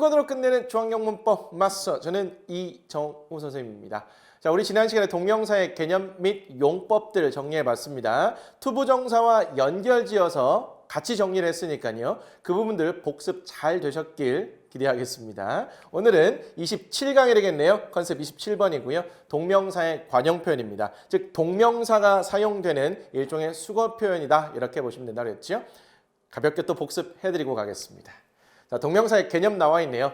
권으로 끝내는 중앙영문법 마스터 저는 이정우 선생님입니다. 자, 우리 지난 시간에 동명사의 개념 및 용법들을 정리해 봤습니다. 투부정사와 연결지어서 같이 정리를 했으니까요. 그 부분들 복습 잘 되셨길 기대하겠습니다. 오늘은 27강이 되겠네요. 컨셉 27번이고요. 동명사의 관용 표현입니다. 즉 동명사가 사용되는 일종의 수거 표현이다. 이렇게 보시면 된다고 했죠. 가볍게 또 복습해 드리고 가겠습니다. 자, 동명사의 개념 나와 있네요.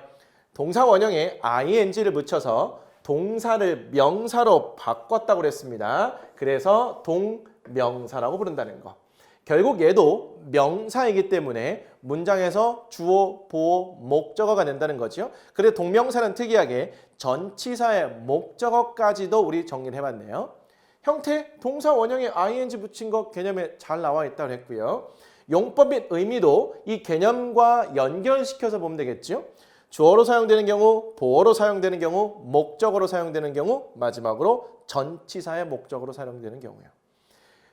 동사 원형에 ing를 붙여서 동사를 명사로 바꿨다고 그랬습니다. 그래서 동명사라고 부른다는 거. 결국 얘도 명사이기 때문에 문장에서 주어, 보어, 목적어가 된다는 거죠. 그래 동명사는 특이하게 전치사의 목적어까지도 우리 정리를 해봤네요. 형태, 동사 원형에 ing 붙인 거 개념에 잘 나와 있다고 했고요. 용법 및 의미도 이 개념과 연결시켜서 보면 되겠죠. 주어로 사용되는 경우, 보어로 사용되는 경우, 목적어로 사용되는 경우, 마지막으로 전치사의 목적으로 사용되는 경우요.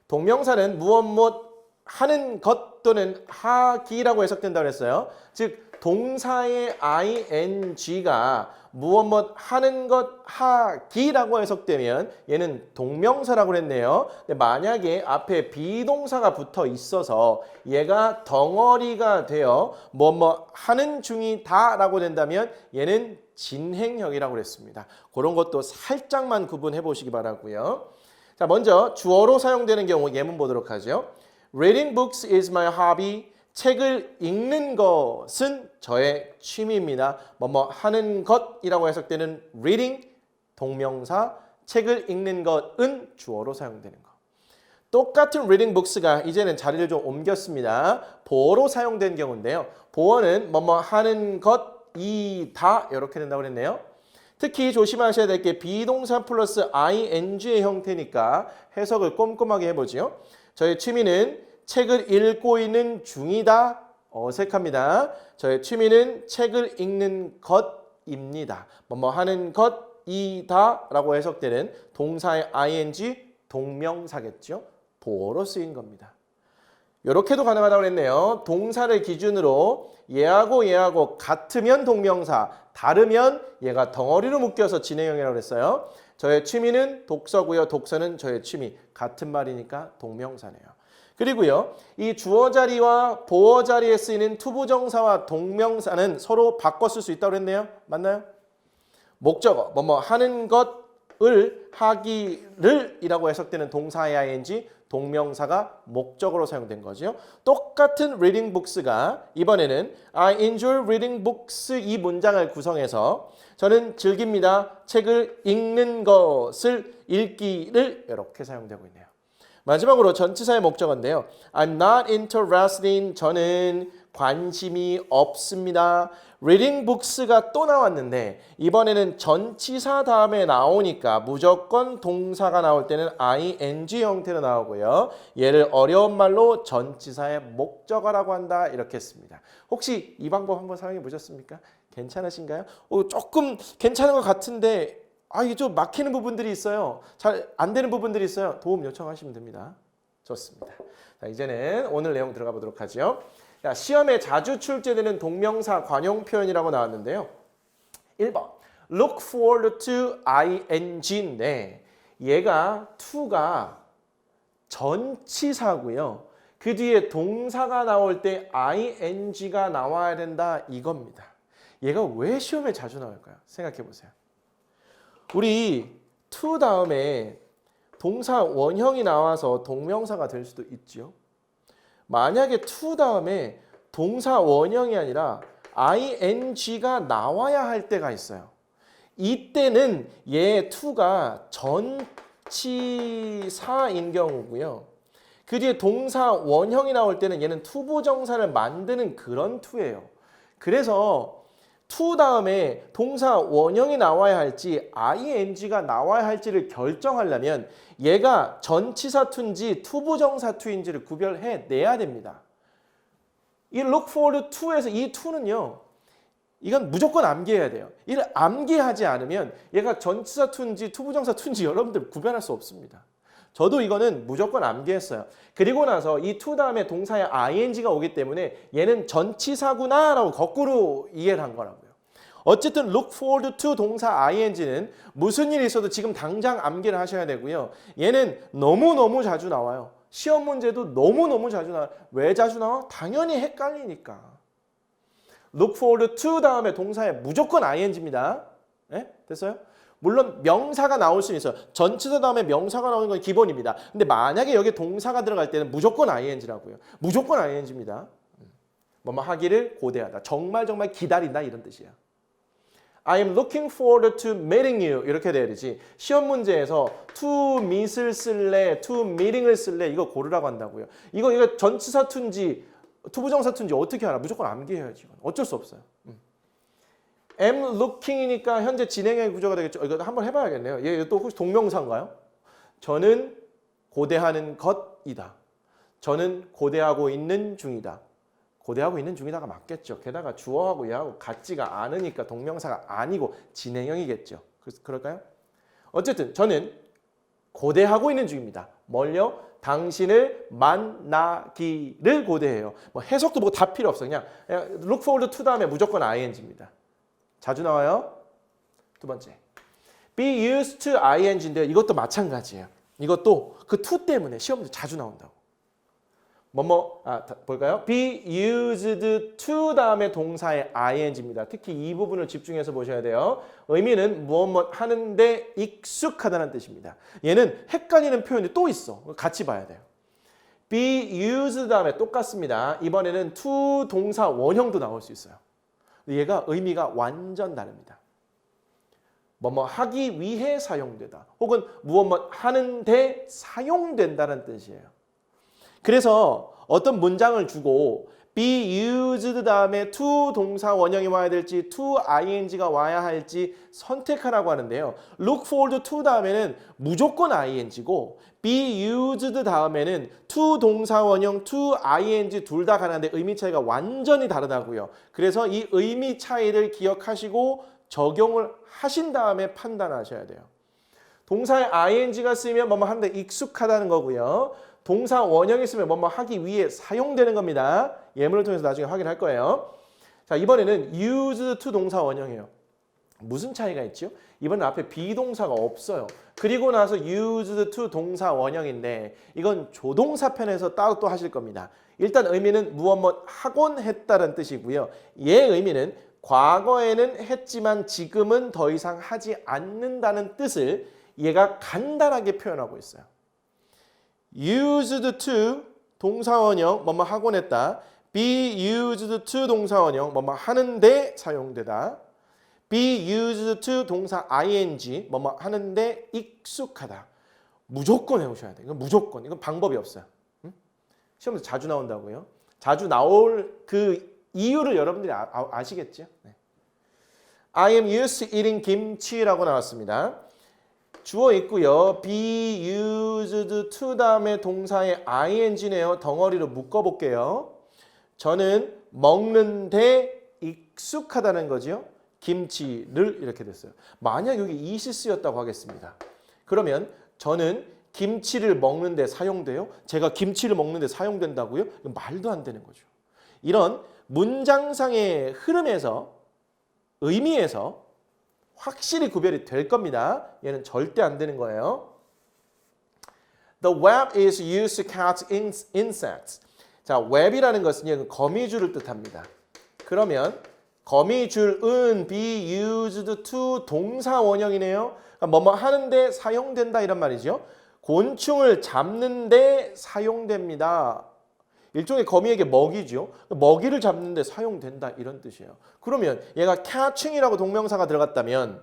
동명사는 무엇 무엇 하는 것 또는 하기라고 해석된다고 했어요. 즉 동사의 ing가 무엇 무엇 하는 것 하기라고 해석되면 얘는 동명사라고 했네요. 근데 만약에 앞에 비동사가 붙어 있어서 얘가 덩어리가 되어 뭐뭐 뭐 하는 중이다라고 된다면 얘는 진행형이라고 그랬습니다. 그런 것도 살짝만 구분해 보시기 바라고요. 자, 먼저 주어로 사용되는 경우 예문 보도록 하죠. Reading books is my hobby. 책을 읽는 것은 저의 취미입니다. 뭐뭐 하는 것이라고 해석되는 reading 동명사, 책을 읽는 것은 주어로 사용되는 것. 똑같은 reading books가 이제는 자리를 좀 옮겼습니다. 보어로 사용된 경우인데요. 보어는 뭐뭐 하는 것이다 이렇게 된다고 그랬네요. 특히 조심하셔야 될 게 비동사 플러스 ing의 형태니까 해석을 꼼꼼하게 해보죠. 저의 취미는 책을 읽고 있는 중이다. 어색합니다. 저의 취미는 책을 읽는 것입니다. 뭐뭐 하는 것이다 라고 해석되는 동사의 ing 동명사겠죠. 보어로 쓰인 겁니다. 이렇게도 가능하다고 했네요. 동사를 기준으로 얘하고 얘하고 같으면 동명사, 다르면 얘가 덩어리로 묶여서 진행형이라고 했어요. 저의 취미는 독서고요. 독서는 저의 취미. 같은 말이니까 동명사네요. 그리고요. 이 주어 자리와 보어 자리에 쓰이는 투부정사와 동명사는 서로 바꿔 쓸 수 있다고 했네요. 맞나요? 목적어, 뭐뭐 하는 것을 하기를 이라고 해석되는 동사의 ing, 동명사가 목적으로 사용된 거죠. 똑같은 reading books가 이번에는 I enjoy reading books 이 문장을 구성해서 저는 즐깁니다. 책을 읽는 것을 읽기를 이렇게 사용되고 있네요. 마지막으로 전치사의 목적어인데요. I'm not interested in 저는 관심이 없습니다. reading books가 또 나왔는데 이번에는 전치사 다음에 나오니까 무조건 동사가 나올 때는 ing 형태로 나오고요. 얘를 어려운 말로 전치사의 목적어라고 한다 이렇게 했습니다. 혹시 이 방법 한번 사용해 보셨습니까? 괜찮으신가요? 어, 조금 괜찮은 것 같은데 아 이게 좀 막히는 부분들이 있어요. 잘 안 되는 부분들이 있어요. 도움 요청하시면 됩니다. 좋습니다. 자, 이제는 오늘 내용 들어가 보도록 하죠. 자, 시험에 자주 출제되는 동명사 관용 표현이라고 나왔는데요. 1번 look forward to ing인데 얘가 to가 전치사고요. 그 뒤에 동사가 나올 때 ing가 나와야 된다 이겁니다. 얘가 왜 시험에 자주 나올까요? 생각해 보세요. 우리 to 다음에 동사 원형이 나와서 동명사가 될 수도 있죠. 만약에 to 다음에 동사 원형이 아니라 ing가 나와야 할 때가 있어요. 이때는 얘 to가 전치사인 경우고요. 그 뒤에 동사 원형이 나올 때는 얘는 투부정사를 만드는 그런 to예요. 그래서 to 다음에 동사 원형이 나와야 할지 ing가 나와야 할지를 결정하려면 얘가 전치사 투인지 투부정사 투인지를 구별해 내야 됩니다. 이 look forward to에서 이 to는요. 이건 무조건 암기해야 돼요. 이를 암기하지 않으면 얘가 전치사 투인지 투부정사 투인지 여러분들 구별할 수 없습니다. 저도 이거는 무조건 암기했어요. 그리고 나서 이 to 다음에 동사에 ing가 오기 때문에 얘는 전치사구나 라고 거꾸로 이해를 한 거라고요. 어쨌든 look forward to 동사 ing는 무슨 일이 있어도 지금 당장 암기를 하셔야 되고요. 얘는 너무너무 자주 나와요. 시험 문제도 너무너무 자주 나와요. 왜 자주 나와? 당연히 헷갈리니까. look forward to 다음에 동사에 무조건 ing입니다. 네? 됐어요? 물론 명사가 나올 수는 있어요. 전치사 다음에 명사가 나오는 건 기본입니다. 근데 만약에 여기 동사가 들어갈 때는 무조건 ing라고요. 무조건 ing입니다. 뭐뭐 하기를 고대하다. 정말 정말 기다린다 이런 뜻이에요. I am looking forward to meeting you 이렇게 돼야 되지. 시험 문제에서 to meet을 쓸래, to meeting을 쓸래 이거 고르라고 한다고요. 이거 이거 전치사 툰지 투부정사 툰지 어떻게 알아? 무조건 암기해야지. 어쩔 수 없어요. 음. am looking이니까 현재 진행형 구조가 되겠죠. 이거 한번 해봐야겠네요. 얘 또 혹시 동명사인가요? 저는 고대하는 것이다. 저는 고대하고 있는 중이다. 고대하고 있는 중이다가 맞겠죠. 게다가 주어하고 얘하고 같지가 않으니까 동명사가 아니고 진행형이겠죠. 그럴까요? 어쨌든 저는 고대하고 있는 중입니다. 뭘요? 당신을 만나기를 고대해요. 뭐 해석도 뭐 다 필요 없어. 그냥, 그냥 look forward to 다음에 무조건 ing입니다. 자주 나와요. 두 번째. be used to ing인데 이것도 마찬가지예요. 이것도 그 to 때문에 시험도 자주 나온다고. 뭐뭐 아 다- 볼까요? be used to 다음에 동사의 ing입니다. 특히 이 부분을 집중해서 보셔야 돼요. 의미는 무엇 뭐 하는데 익숙하다는 뜻입니다. 얘는 헷갈리는 표현이 또 있어. 같이 봐야 돼요. be used 다음에 똑같습니다. 이번에는 to 동사 원형도 나올 수 있어요. 얘가 의미가 완전 다릅니다. 뭐뭐 하기 위해 사용되다. 혹은 무엇 뭐 하는데 사용된다는 뜻이에요. 그래서 어떤 문장을 주고 be used 다음에 to 동사 원형이 와야 될지 to ing가 와야 할지 선택하라고 하는데요. look forward to 다음에는 무조건 ing고 be used 다음에는 to 동사 원형 to ing 둘 다 가능한데 의미 차이가 완전히 다르다고요. 그래서 이 의미 차이를 기억하시고 적용을 하신 다음에 판단하셔야 돼요. 동사에 ing가 쓰이면 뭐뭐 하는데 익숙하다는 거고요. 동사 원형이 있으면 뭐뭐 하기 위해 사용되는 겁니다. 예문을 통해서 나중에 확인할 거예요. 자, 이번에는 used to 동사 원형이에요. 무슨 차이가 있죠? 이번엔 앞에 비동사가 없어요. 그리고 나서 used to 동사 원형인데 이건 조동사 편에서 따로 또 하실 겁니다. 일단 의미는 무엇 뭐 하곤 했다는 뜻이고요. 얘 의미는 과거에는 했지만 지금은 더 이상 하지 않는다는 뜻을 얘가 간단하게 표현하고 있어요. Used to 동사원형 뭐뭐 하곤 했다. be used to 동사원형 뭐뭐 하는데 사용되다. be used to 동사 ing 뭐뭐 하는데 익숙하다. 무조건 해오셔야 돼. 이건 무조건. 이건 방법이 없어요. 응? 시험에서 자주 나온다고요. 자주 나올 그 이유를 여러분들이 아, 시겠죠 네. I am used to eating 김치라고 나왔습니다. 주어 있고요. be used to 다음에 동사의 ing네요. 덩어리로 묶어 볼게요. 저는 먹는데 익숙하다는 거죠. 김치를 이렇게 됐어요. 만약 여기 이시 쓰였다고 하겠습니다. 그러면 저는 김치를 먹는데 사용돼요? 제가 김치를 먹는데 사용된다고요? 말도 안 되는 거죠. 이런 문장상의 흐름에서 의미에서 확실히 구별이 될 겁니다. 얘는 절대 안 되는 거예요. The web is used to catch in- insects. 자, 웹이라는 것은 거미줄을 뜻합니다. 그러면 거미줄은 be used to 동사 원형이네요. 그러니까 뭐뭐 하는데 사용된다 이런 말이죠. 곤충을 잡는데 사용됩니다. 일종의 거미에게 먹이죠. 먹이를 잡는데 사용된다 이런 뜻이에요. 그러면 얘가 catching이라고 동명사가 들어갔다면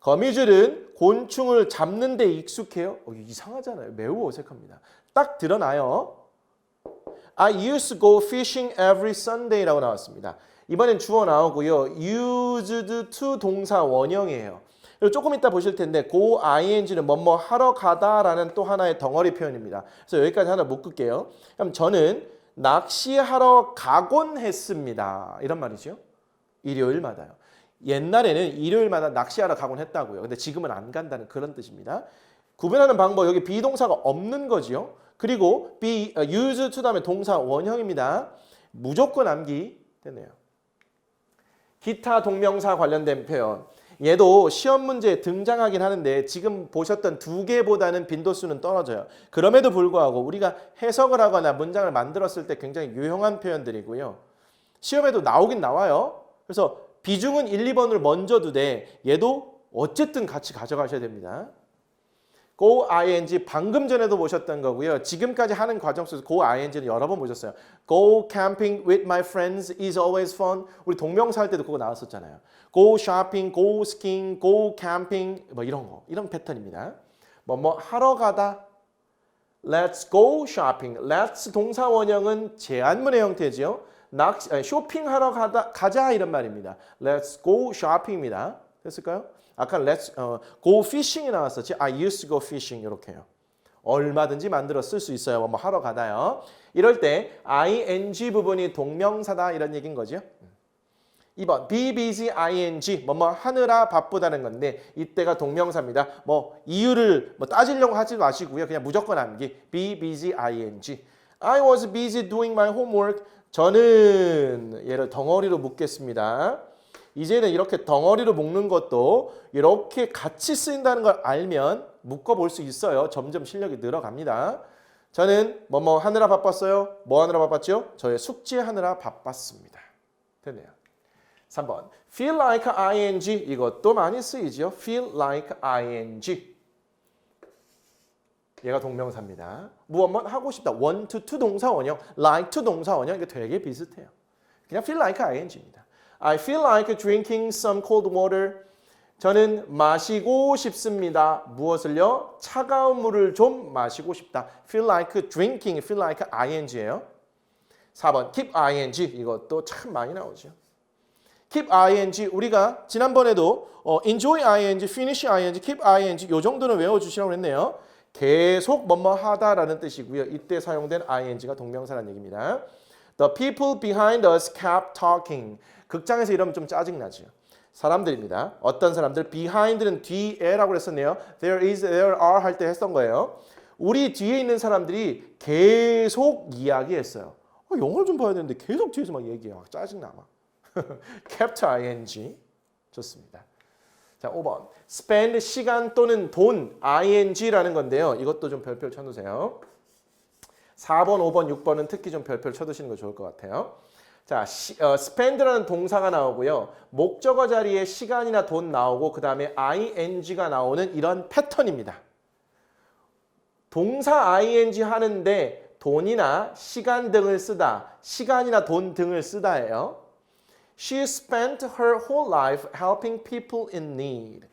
거미줄은 곤충을 잡는 데 익숙해요. 어, 이상하잖아요. 매우 어색합니다. 딱 드러나요. I used to go fishing every Sunday라고 나왔습니다. 이번엔 주어 나오고요. used to 동사 원형이에요. 조금 이따 보실 텐데 go ing는 뭐뭐 하러 가다라는 또 하나의 덩어리 표현입니다. 그래서 여기까지 하나 묶을게요. 그럼 저는 낚시하러 가곤 했습니다. 이런 말이죠. 일요일마다요. 옛날에는 일요일마다 낚시하러 가곤 했다고요. 근데 지금은 안 간다는 그런 뜻입니다. 구분하는 방법 여기 비동사가 없는 거지요. 그리고 be 어, used to 다음에 동사 원형입니다. 무조건 암기 되네요. 기타 동명사 관련된 표현. 얘도 시험 문제에 등장하긴 하는데 지금 보셨던 두 개보다는 빈도수는 떨어져요. 그럼에도 불구하고 우리가 해석을 하거나 문장을 만들었을 때 굉장히 유용한 표현들이고요. 시험에도 나오긴 나와요. 그래서 비중은 1, 2번을 먼저 두되 얘도 어쨌든 같이 가져가셔야 됩니다. Go ing 방금 전에도 보셨던 거고요. 지금까지 하는 과정 속에서 go ing는 여러 번 보셨어요. go camping with my friends is always fun. 우리 동명사 할 때도 그거 나왔었잖아요. go shopping, go skiing, go camping 뭐 이런 거. 이런 패턴입니다. 뭐 뭐 하러 가다 Let's go shopping. Let's 동사 원형은 제한문의 형태지요. 쇼핑하러 가다 가자 이런 말입니다. Let's go shopping입니다. 됐을까요? 아까 let's 어, go fishing이 나왔었지. I used to go fishing 이렇게요. 얼마든지 만들어 쓸 수 있어요. 뭐 하러 가다요. 이럴 때 ing 부분이 동명사다 이런 얘기인 거죠. 2번 be busy ing 뭐뭐 하느라 바쁘다는 건데 이때가 동명사입니다. 뭐 이유를 뭐 따지려고 하지 마시고요. 그냥 무조건 암기 be busy ing I was busy doing my homework 저는 얘를 덩어리로 묶겠습니다. 이제는 이렇게 덩어리로 묶는 것도 이렇게 같이 쓰인다는 걸 알면 묶어볼 수 있어요. 점점 실력이 늘어갑니다. 저는 뭐뭐 하느라 바빴어요. 뭐 하느라 바빴죠? 저의 숙제하느라 바빴습니다. 됐네요. 3번 feel like ing 이것도 많이 쓰이죠. feel like ing 얘가 동명사입니다. 뭐 한번 하고 싶다. want to, to 동사 원형, like to 동사 원형 이게 되게 비슷해요. 그냥 feel like ing입니다. I feel like drinking some cold water. 저는 마시고 싶습니다. 무엇을요? 차가운 물을 좀 마시고 싶다. feel like drinking, feel like ing예요. 4번 keep ing 이것도 참 많이 나오죠. keep ing 우리가 지난번에도 어, enjoy ing, finish ing, keep ing 요 정도는 외워주시라고 했네요. 계속 뭐뭐 하다라는 뜻이고요. 이때 사용된 ing가 동명사라는 얘기입니다. The people behind us kept talking. 극장에서 이러면 좀 짜증나죠. 사람들입니다. 어떤 사람들? behind는 뒤에라고 했었네요. There is, there are 할 때 했던 거예요. 우리 뒤에 있는 사람들이 계속 이야기했어요. 어, 영어를 좀 봐야 되는데 계속 뒤에서 막 얘기해. 막 짜증나 막. kept ing 좋습니다. 자, 5번. spend 시간 또는 돈 ing라는 건데요. 이것도 좀 별표를 쳐두세요. 4번, 5번, 6번은 특히 좀 별표를 쳐 두시는 거 좋을 것 같아요. 자, 시, 어, spend라는 동사가 나오고요. 목적어 자리에 시간이나 돈 나오고 그 다음에 ing가 나오는 이런 패턴입니다. 동사 ing 하는데 돈이나 시간 등을 쓰다, 시간이나 돈 등을 쓰다예요. She spent her whole life helping people in need.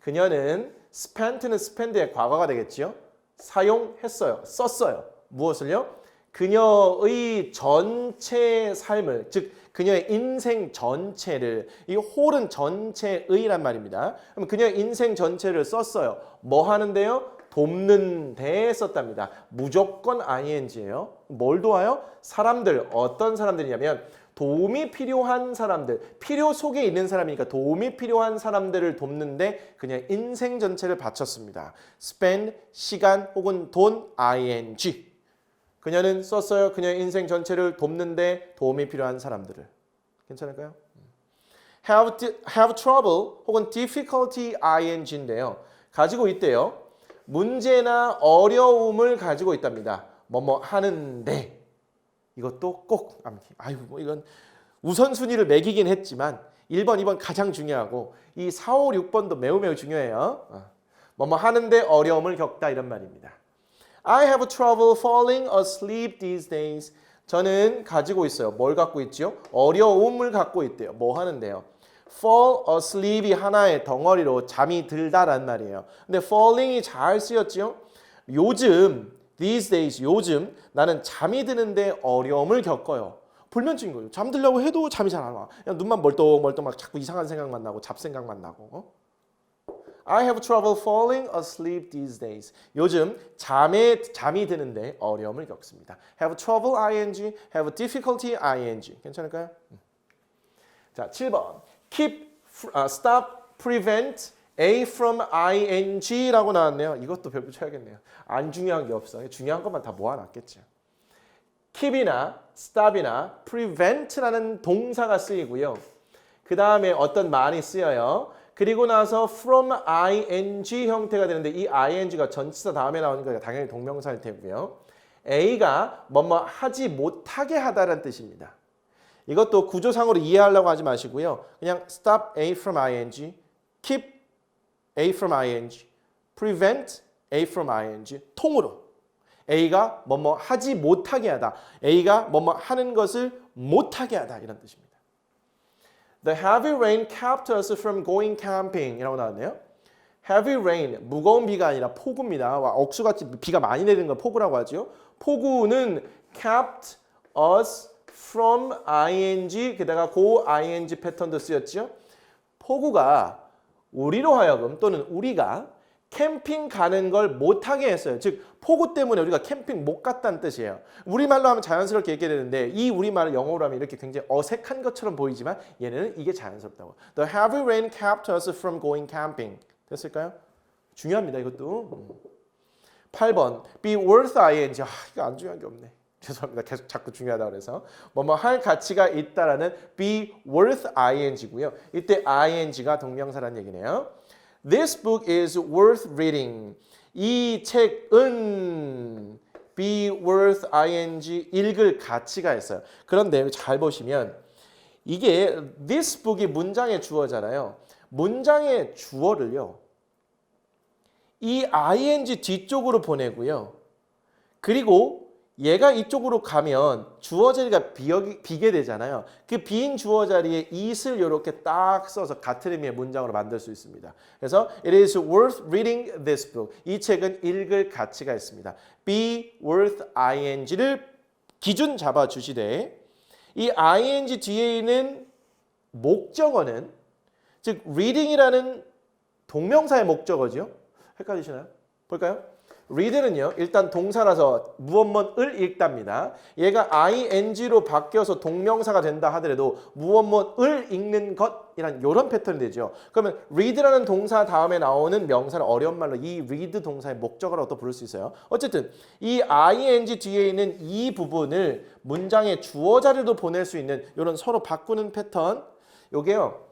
그녀는 spent는 spend의 과거가 되겠지요. 사용했어요. 썼어요. 무엇을요? 그녀의 전체 삶을 즉 그녀의 인생 전체를 이 whole은 전체의란 말입니다. 그럼 그녀의 인생 전체를 썼어요. 뭐 하는데요? 돕는 데 썼답니다. 무조건 ing예요. 뭘 도와요? 사람들 어떤 사람들이냐면 도움이 필요한 사람들, 필요 속에 있는 사람이니까 도움이 필요한 사람들을 돕는데 그냥 인생 전체를 바쳤습니다. spend 시간 혹은 돈 ing. 그녀는 썼어요. 그녀의 인생 전체를 돕는데 도움이 필요한 사람들을. 괜찮을까요? have have trouble 혹은 difficulty ing인데요. 가지고 있대요. 문제나 어려움을 가지고 있답니다. 뭐뭐 하는데 이것도 꼭 암기. 아유, 뭐 이건 우선순위를 매기긴 했지만 1번, 2번 가장 중요하고 이 4, 5, 6번도 매우 매우 중요해요. 어. 뭐뭐 하는데 어려움을 겪다 이런 말입니다. I have trouble falling asleep these days. 저는 가지고 있어요. 뭘 갖고 있지요? 어려움을 갖고 있대요. 뭐 하는데요? fall asleep이 하나의 덩어리로 잠이 들다란 말이에요. 근데 falling이 잘 쓰였지요? 요즘 these days 요즘 나는 잠이 드는데 어려움을 겪어요. 불면증인 거예요. 잠들려고 해도 잠이 잘 안 와. 그냥 눈만 멀뚱멀뚱 막 자꾸 이상한 생각만 나고 잡생각만 나고. 어? I have trouble falling asleep these days. 요즘 잠에 잠이 드는데 어려움을 겪습니다. Have trouble ing, have difficulty ing. 괜찮을까요? 자, 7번. Keep, uh, stop, prevent A from ing라고 나왔네요. 이것도 별표 쳐야겠네요. 안 중요한 게 없어요. 중요한 것만 다 모아놨겠죠. keep이나 stop이나 prevent라는 동사가 쓰이고요. 그 다음에 어떤 말이 쓰여요. 그리고 나서 from ing 형태가 되는데 이 ing가 전치사 다음에 나오는 거가 당연히 동명사일 테고요. A가 뭐뭐 하지 못하게 하다라는 뜻입니다. 이것도 구조상으로 이해하려고 하지 마시고요. 그냥 stop A from ing, keep A from ing, prevent A from ing 통으로 A가 뭐뭐 하지 못하게 하다. A가 뭐뭐 하는 것을 못하게 하다 이런 뜻입니다. The heavy rain kept us from going camping 이라고 나왔네요. Heavy rain, 무거운 비가 아니라 폭우입니다. 와, 억수같이 비가 많이 내리는 걸 폭우라고 하죠. 폭우는 kept us from ing 게다가 고 ing 패턴도 쓰였죠. 폭우가 우리로 하여금 또는 우리가 캠핑 가는 걸 못하게 했어요. 즉 폭우 때문에 우리가 캠핑 못 갔다는 뜻이에요. 우리말로 하면 자연스럽게 얘기해야 되는데 이 우리말을 영어로 하면 이렇게 굉장히 어색한 것처럼 보이지만 얘네는 이게 자연스럽다고. The heavy rain kept us from going camping. 됐을까요? 중요합니다. 이것도. 음. 8번 be worth ing. 아, 이거 안 중요한 게 없네. 죄송합니다. 계속 자꾸 중요하다 그래서 뭐뭐 할 가치가 있다라는 be worth ing고요. 이때 ing가 동명사라는 얘기네요. This book is worth reading. 이 책은 be worth ing 읽을 가치가 있어요. 그런데 잘 보시면 이게 this book이 문장의 주어잖아요. 문장의 주어를요. 이 ing 뒤쪽으로 보내고요. 그리고 얘가 이쪽으로 가면 주어 자리가 비어, 비게 되잖아요. 그 빈 주어 자리에 it을 이렇게 딱 써서 같은 의미의 문장으로 만들 수 있습니다. 그래서 it is worth reading this book. 이 책은 읽을 가치가 있습니다. be worth ing를 기준 잡아 주시되 이 ing 뒤에 있는 목적어는 즉 reading이라는 동명사의 목적어죠. 헷갈리시나요? 볼까요? Read는요. 일단 동사라서 무엇뭇을 읽답니다. 얘가 ing로 바뀌어서 동명사가 된다 하더라도 무엇뭇을 읽는 것이란 이런 패턴이 되죠. 그러면 read라는 동사 다음에 나오는 명사를 어려운 말로 이 read 동사의 목적어라고 또 부를 수 있어요. 어쨌든 이 ing 뒤에 있는 이 부분을 문장의 주어 자리로 보낼 수 있는 이런 서로 바꾸는 패턴 요게요.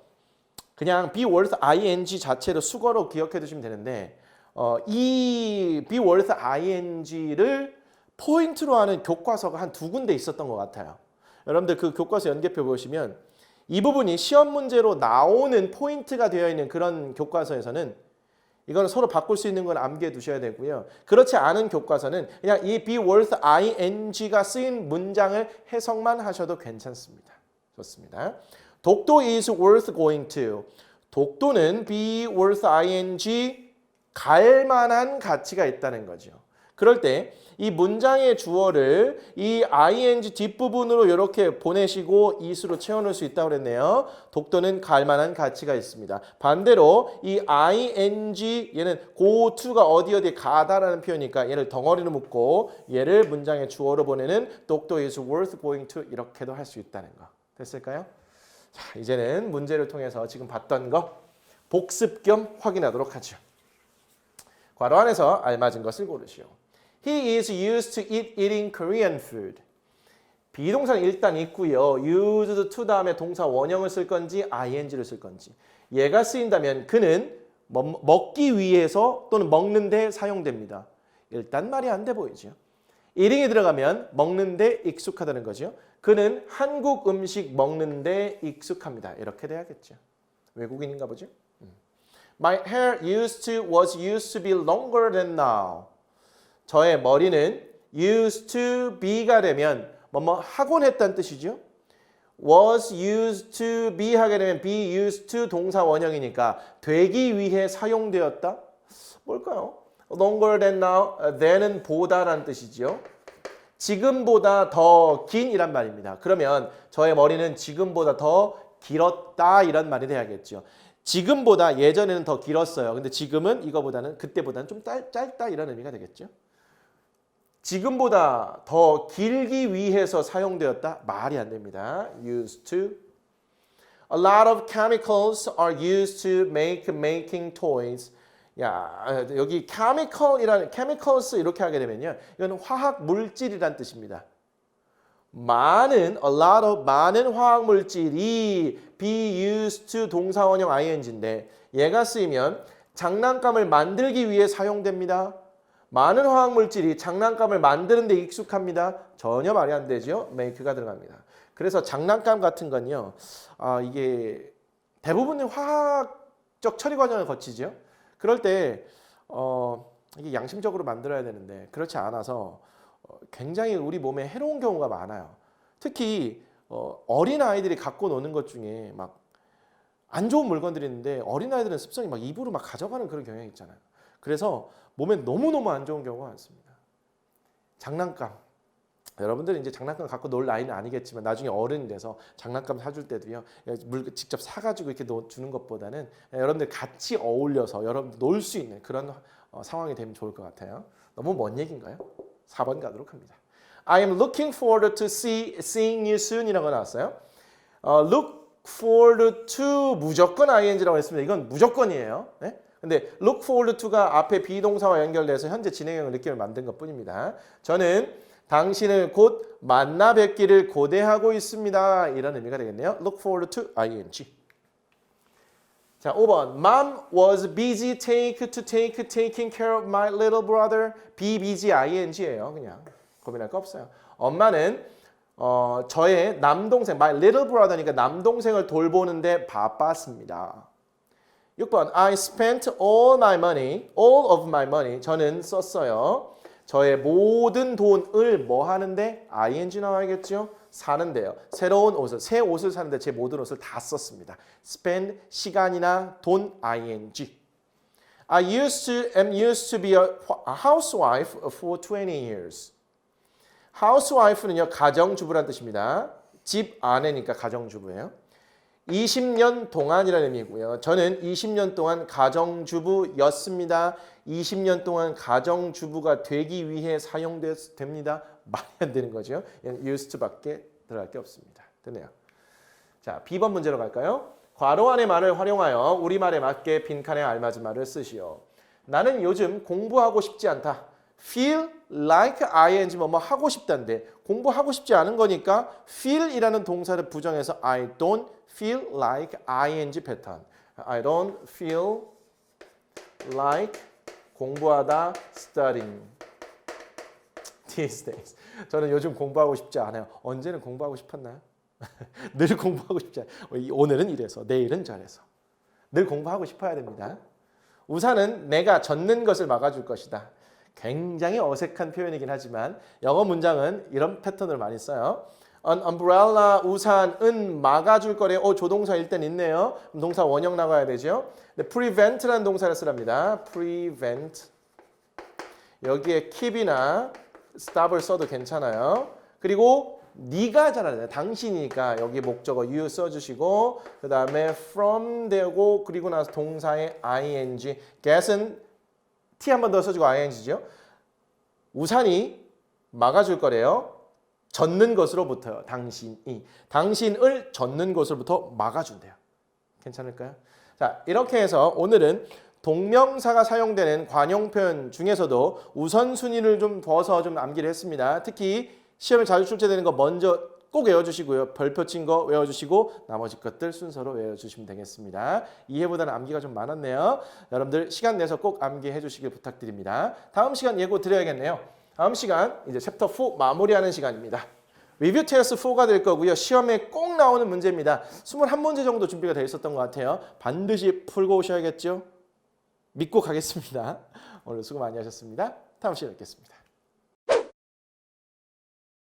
그냥 be worth ing 자체로 수거로 기억해 두시면 되는데 어, 이 be worth ing를 포인트로 하는 교과서가 한 두 군데 있었던 것 같아요. 여러분들 그 교과서 연계표 보시면 이 부분이 시험 문제로 나오는 포인트가 되어 있는 그런 교과서에서는 이거는 서로 바꿀 수 있는 건 암기해 두셔야 되고요. 그렇지 않은 교과서는 그냥 이 be worth ing가 쓰인 문장을 해석만 하셔도 괜찮습니다. 좋습니다. 독도 is worth going to. 독도는 be worth ing 갈 만한 가치가 있다는 거죠. 그럴 때 이 문장의 주어를 이 ing 뒷부분으로 이렇게 보내시고 이수로 채워넣을 수 있다고 그랬네요. 독도는 갈 만한 가치가 있습니다. 반대로 이 ing 얘는 go to가 어디 어디 가다라는 표현이니까 얘를 덩어리로 묶고 얘를 문장의 주어로 보내는 독도 is worth going to 이렇게도 할 수 있다는 거. 됐을까요? 자, 이제는 문제를 통해서 지금 봤던 거 복습 겸 확인하도록 하죠. 괄호 안에서 알맞은 것을 고르시오. He is used to eat eating Korean food. 비동사는 일단 있고요. used to 다음에 동사 원형을 쓸 건지 ing를 쓸 건지. 얘가 쓰인다면 그는 먹기 위해서 또는 먹는데 사용됩니다. 일단 말이 안 돼 보이죠. eating이 들어가면 먹는데 익숙하다는 거죠. 그는 한국 음식 먹는데 익숙합니다. 이렇게 돼야겠죠. 외국인인가 보죠. My hair used to was used to be longer than now. 저의 머리는 used to be가 되면 뭐뭐 하곤 했다는 뜻이죠. was used to be 하게 되면 be used to 동사 원형이니까 되기 위해 사용되었다. 뭘까요? longer than now, then은 보다라는 뜻이죠. 지금보다 더 긴이란 말입니다. 그러면 저의 머리는 지금보다 더 길었다 이런 말이 돼야겠죠. 지금보다 예전에는 더 길었어요. 근데 지금은 이거보다는 그때보다는 좀 짧, 짧다 이런 의미가 되겠죠. 지금보다 더 길기 위해서 사용되었다 말이 안 됩니다. used to A lot of chemicals are used to make making toys. 야, 여기 chemical이라는 chemicals 이렇게 하게 되면요. 이건 화학 물질이란 뜻입니다. 많은 a lot of 많은 화학 물질이 be used to 동사 원형 ing인데 얘가 쓰이면 장난감을 만들기 위해 사용됩니다. 많은 화학 물질이 장난감을 만드는 데 익숙합니다. 전혀 말이 안 되죠. make가 들어갑니다. 그래서 장난감 같은 건요. 아, 이게 대부분의 화학적 처리 과정을 거치죠. 그럴 때 어, 이게 양심적으로 만들어야 되는데 그렇지 않아서 어, 굉장히 우리 몸에 해로운 경우가 많아요. 특히 어, 어린 아이들이 갖고 노는 것 중에 막 안 좋은 물건들이 있는데 어린 아이들은 습성이 막 입으로 막 가져가는 그런 경향이 있잖아요. 그래서 몸에 너무 너무 안 좋은 경우가 많습니다. 장난감. 여러분들은 이제 장난감 갖고 놀 나이는 아니겠지만 나중에 어른이 돼서 장난감 사줄 때도요 물 직접 사가지고 이렇게 놓- 주는 것보다는 여러분들 같이 어울려서 여러분 놀수 있는 그런 어, 상황이 되면 좋을 것 같아요. 너무 먼 얘기인가요? 4번 가도록 합니다. I am looking forward to see, seeing you soon이라고 나왔어요. 어, look forward to 무조건 ing라고 했습니다. 이건 무조건이에요. 네? 근데 look forward to가 앞에 비동사와 연결돼서 현재 진행형을 느낌을 만든 것뿐입니다. 저는 당신을 곧 만나 뵙기를 고대하고 있습니다. 이런 의미가 되겠네요. look forward to ing. 자, 5번. Mom was busy take to take taking care of my little brother. be busy ing예요. 그냥 고민할 거 없어요. 엄마는 어, 저의 남동생, my little brother니까 남동생을 돌보는데 바빴습니다. 6번. I spent all my money, all of my money. 저는 썼어요. 저의 모든 돈을 뭐 하는데 ing 나와야겠죠? 사는데요. 새로운 옷을 새 옷을 사는데 제 모든 옷을 다 썼습니다. spend 시간이나 돈 ing. I used to am used to be a, housewife for 20 years. Housewife는요 가정주부란 뜻입니다. 집 아내니까 가정주부예요. 20년 동안이라는 의미고요. 저는 20년 동안 가정주부였습니다. 20년 동안 가정주부가 되기 위해 사용됩니다. 말이 안 되는 거죠. 얘는 used to밖에 들어갈 게 없습니다. 됐네요. 자, B번 문제로 갈까요? 괄호 안의 말을 활용하여 우리말에 맞게 빈칸에 알맞은 말을 쓰시오. 나는 요즘 공부하고 싶지 않다. Feel like ing 뭐뭐 하고 싶다인데 공부하고 싶지 않은 거니까 feel이라는 동사를 부정해서 I don't feel like ing 패턴. I don't feel like 공부하다 studying these days. 저는 요즘 공부하고 싶지 않아요. 언제는 공부하고 싶었나요? 늘 공부하고 싶지 않아요. 오늘은 이래서 내일은 저래서. 늘 공부하고 싶어야 됩니다. 우산은 내가 젖는 것을 막아줄 것이다. 굉장히 어색한 표현이긴 하지만 영어 문장은 이런 패턴을 많이 써요. An umbrella 우산은 막아줄 거래요. 어, 조동사 일단 있네요. 그럼 동사 원형 나가야 되죠. 네, prevent라는 동사를 쓰랍니다. prevent 여기에 keep이나 stop을 써도 괜찮아요. 그리고 네가 잘하잖아요. 당신이니까 여기 목적어 you 써주시고 그 다음에 from 되고 그리고 나서 동사의 ing get은 t 한 번 더 써주고 ing죠. 우산이 막아줄 거래요. 젖는 것으로부터요. 당신이 당신을 젖는 것으로부터 막아준대요. 괜찮을까요? 자 이렇게 해서 오늘은 동명사가 사용되는 관용 표현 중에서도 우선순위를 좀 둬서 좀 암기를 했습니다. 특히 시험에 자주 출제되는 거 먼저 꼭 외워주시고요. 별표 친 거 외워주시고 나머지 것들 순서로 외워주시면 되겠습니다. 이해보다는 암기가 좀 많았네요. 여러분들 시간 내서 꼭 암기해 주시길 부탁드립니다. 다음 시간 예고 드려야겠네요. 다음 시간 이제 챕터 4 마무리하는 시간입니다. 리뷰 테스트 4가 될 거고요. 시험에 꼭 나오는 문제입니다. 21문제 정도 준비가 되어 있었던 것 같아요. 반드시 풀고 오셔야겠죠? 믿고 가겠습니다. 오늘 수고 많이 하셨습니다. 다음 시간에 뵙겠습니다.